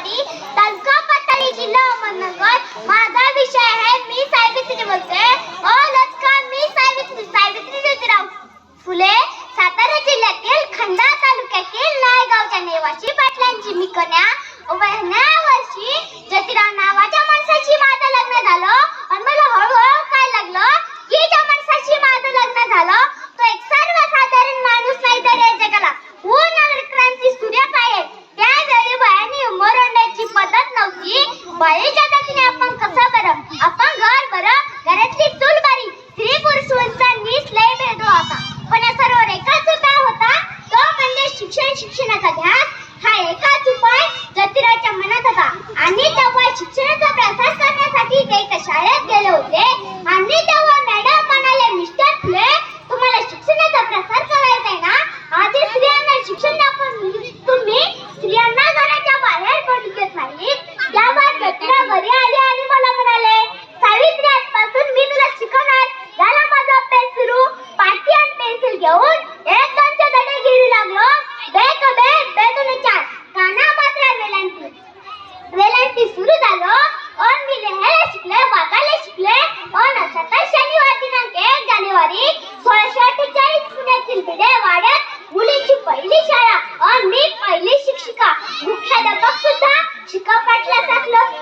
जानेवारी तालुका पातळी जिल्हा अहमदनगर. माझा पद्धत नव्हती बाईच्या जातीने आपण कसं बरं? आपण घर बरं? घरातली चूल बारी स्त्री पुरुषांचा नीस लय भेदो होता. पण या सर्व एकाच उपाय होता तो म्हणजे शिक्षण शिक्षणाचा ध्यास पेन्सिल घेऊन एक दोनच्या धडे गिरू लागलो बेक बेक बेदुने चार. काना मात्र वेलांटी वेलांटी सुरू झालो. और मी लिहायला शिकले वागायला शिकले. और अशातच शनिवार दिनांक एक जानेवारी सोळाशे अठ्ठेचाळीस पुण्यातील भिडे वाड्यात मुलीची पहिली शाळा और मी पहिली शिक्षिका. मुख्याध्यापक सुद्धा शिका पाटल्यासारखं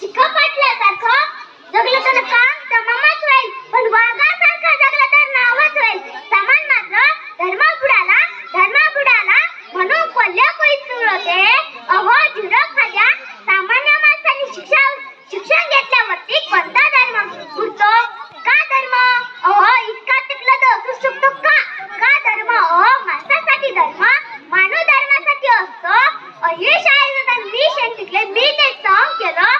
शिका पाटल्यासारखं जगलं तर काम तमामच होईल पण वागा जगलं तर नावच होईल समान मात्र धर्म बुडाला धर्म बुडाला म्हणून कोल्ह्या कोळीत होते अहो झुरक खाद्या सामान्य माणसाने शिक्षा शिक्षण घेतल्यावरती कोणता धर्म. उरतो का धर्म? अहो इतका टिकला तर असू शकतो का? का धर्म? अहो माणसासाठी धर्म मानव धर्मासाठी असतो. अहे शाळेत मी शेण टिकले मी ते सॉंग केलं.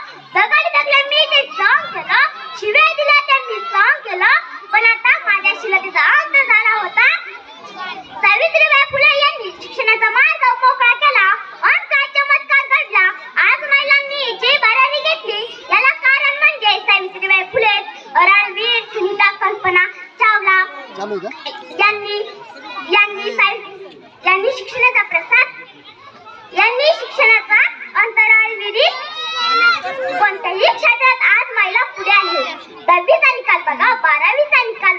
चालू का? यांनी यांनी यांनी शिक्षणाचा प्रसार यांनी शिक्षणाचा अंतराळ विरीत कोणत्याही क्षेत्रात आज महिला पुढे आहेत दहावीचा निकाल बघा बारावीचा निकाल